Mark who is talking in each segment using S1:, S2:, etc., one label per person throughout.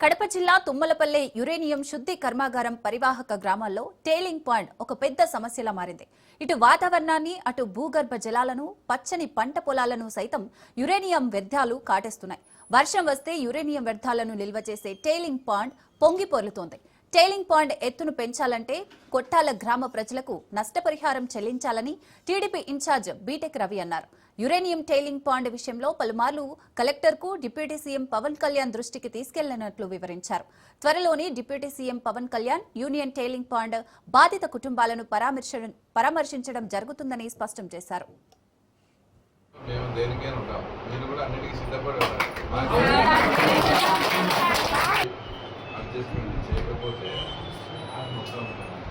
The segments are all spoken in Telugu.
S1: కడప జిల్లా తుమ్మలపల్లె యురేనియం శుద్ధి కర్మాగారం పరివాహక గ్రామాల్లో టేలింగ్ పాయింట్ ఒక పెద్ద సమస్యలా మారింది. ఇటు వాతావరణాన్ని అటు భూగర్భ జలాలను పచ్చని పంట పొలాలను సైతం యురేనియం వ్యర్థాలు కాటేస్తున్నాయి. వర్షం వస్తే యురేనియం వ్యర్థాలను నిల్వ చేసే టేలింగ్ పాయింట్ పొంగి పొర్లుతోంది టైలింగ్ పాండ్ ఎత్తును పెంచాలంటే కొట్టాల గ్రామ ప్రజలకు నష్టపరిహారం చెల్లించాలని టీడీపీ ఇన్ఛార్జ్ బీటెక్ రవి అన్నారు. యురేనియం టైలింగ్ పాండ్ విషయంలో పలుమార్లు కలెక్టర్కు డిప్యూటీ సీఎం పవన్ కళ్యాణ్ దృష్టికి తీసుకెళ్ళనట్లు వివరించారు. త్వరలోనే deputy CM Pawan Kalyan union tailing pond బాధిత కుటుంబాలను పరామర్శ పరామర్శించడం జరుగుతుందని స్పష్టం చేశారు.
S2: మేము దేనికైనా ఉంటాం. మీరు కూడా అన్నిటికీ సిద్ధపడి చేయకపోతే మొత్తం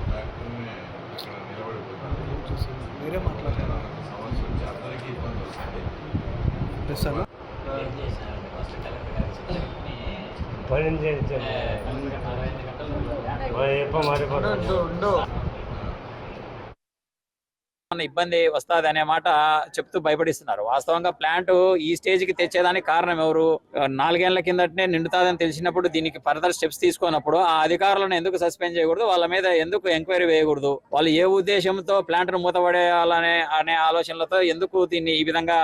S2: ఫ్యాక్టరీని ఇక్కడ నిలబడిపోతుంది
S3: మీరే మాట్లాడారు
S2: సమస్య వచ్చి అందరికీ ఇబ్బంది వస్తుంది.
S3: సార్
S4: పని మారిపోతుంది
S5: ఏమన్నా ఇబ్బంది వస్తుంది అనే మాట చెప్తూ భయపడిస్తున్నారు. వాస్తవంగా ప్లాంట్ ఈ స్టేజ్కి తెచ్చేదానికి కారణం ఎవరు? నాలుగేళ్ళ కిందటనే నిండుతాదని తెలిసినప్పుడు దీనికి ఫర్దర్ స్టెప్స్ తీసుకున్నప్పుడు ఆ అధికారులను ఎందుకు సస్పెండ్ చేయకూడదు? వాళ్ళ మీద ఎందుకు ఎంక్వైరీ వేయకూడదు? వాళ్ళు ఏ ఉద్దేశంతో ప్లాంట్ను మూతపడేయాలనే అనే ఆలోచనలతో ఎందుకు దీన్ని ఈ విధంగా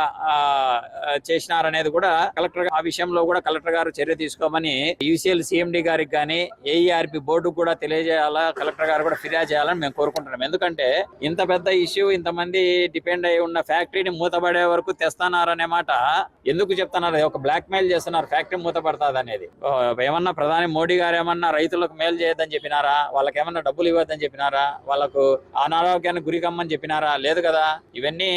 S5: చేసినారనేది కూడా కలెక్టర్ ఆ విషయంలో కూడా కలెక్టర్ గారు చర్య తీసుకోమని యూసీఎల్ సిఎండి గారికి కానీ ఏఈఆర్పి బోర్డు కూడా తెలియజేయాలా? కలెక్టర్ గారు కూడా ఫిర్యాదు చేయాలని మేము కోరుకుంటున్నాం. ఎందుకంటే ఇంత పెద్ద ఇష్యూ ఇంతమంది డిపెండ్ అయి ఉన్న ఫ్యాక్టరీని మూతపడే వరకు తెస్తున్నారనే మాట ఎందుకు చెప్తున్నారు? ఒక బ్లాక్ మెయిల్ చేస్తున్నారు ఫ్యాక్టరీ మూతపడుతుంది అనేది ఏమన్నా ప్రధాని మోడీ గారు ఏమన్నా రైతులకు మేలు చేయొద్దని చెప్పినారా? వాళ్ళకి ఏమన్నా డబ్బులు ఇవ్వద్దని చెప్పినారా? వాళ్ళకు అనారోగ్యానికి గురి కమ్మని చెప్పినారా? లేదు కదా. ఇవన్నీ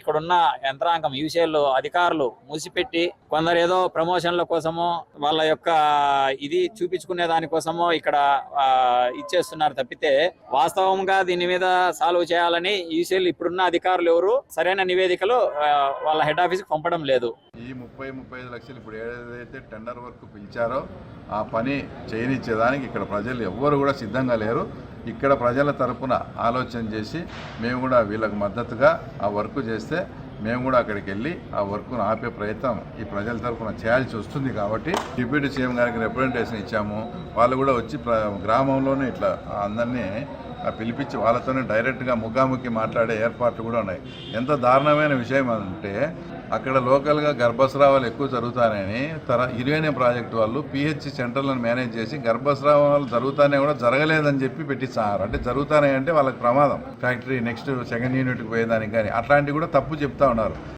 S5: ఇక్కడున్న యంత్రాంగం యూసీఎల్ అధికారులు మూసిపెట్టి కొందరు ఏదో ప్రమోషన్ల కోసమో వాళ్ళ యొక్క ఇది చూపించుకునే దానికోసమో ఇక్కడ ఇచ్చేస్తున్నారు తప్పితే వాస్తవంగా దీని మీద సాల్వ్ చేయాలని ఈసీఎల్ ఇప్పుడున్న అధికారులు ఎవరు సరైన నివేదికలు వాళ్ళ హెడ్ ఆఫీస్కి పంపడం లేదు.
S2: ఈ ముప్పై ముప్పై ఐదు లక్షలు ఇప్పుడు ఏదైతే టెండర్ వర్క్ పిలిచారో ఆ పని చేయనిచ్చేదానికి ఇక్కడ ప్రజలు ఎవ్వరు కూడా సిద్ధంగా లేరు. ఇక్కడ ప్రజల తరపున ఆలోచన చేసి మేము కూడా వీళ్ళకు మద్దతుగా ఆ వర్క్ చేస్తే మేము కూడా అక్కడికి వెళ్ళి ఆ వర్క్ను ఆపే ప్రయత్నం ఈ ప్రజల తరపున చేయాల్సి వస్తుంది కాబట్టి డిప్యూటీ సీఎం గారికి రిప్రజెంటేషన్ ఇచ్చాము. వాళ్ళు కూడా వచ్చి గ్రామంలోనే ఇట్లా అందరినీ పిలిపించి వాళ్ళతోనే డైరెక్ట్గా ముఖాముఖి మాట్లాడే ఏర్పాట్లు కూడా ఉన్నాయి. ఎంత దారుణమైన విషయం అంటే అక్కడ లోకల్గా గర్భస్రావాలు ఎక్కువ జరుగుతాయని తర యురేనియం ప్రాజెక్ట్ వాళ్ళు పిహెచ్ సెంటర్లను మేనేజ్ చేసి గర్భస్రావాలు జరుగుతానే కూడా జరగలేదని చెప్పి పెట్టించారు అంటే జరుగుతానే అంటే వాళ్ళకి ప్రమాదం. ఫ్యాక్టరీ నెక్స్ట్ సెకండ్ యూనిట్కి పోయేదానికి కానీ అట్లాంటివి కూడా తప్పు చెప్తా ఉన్నారు.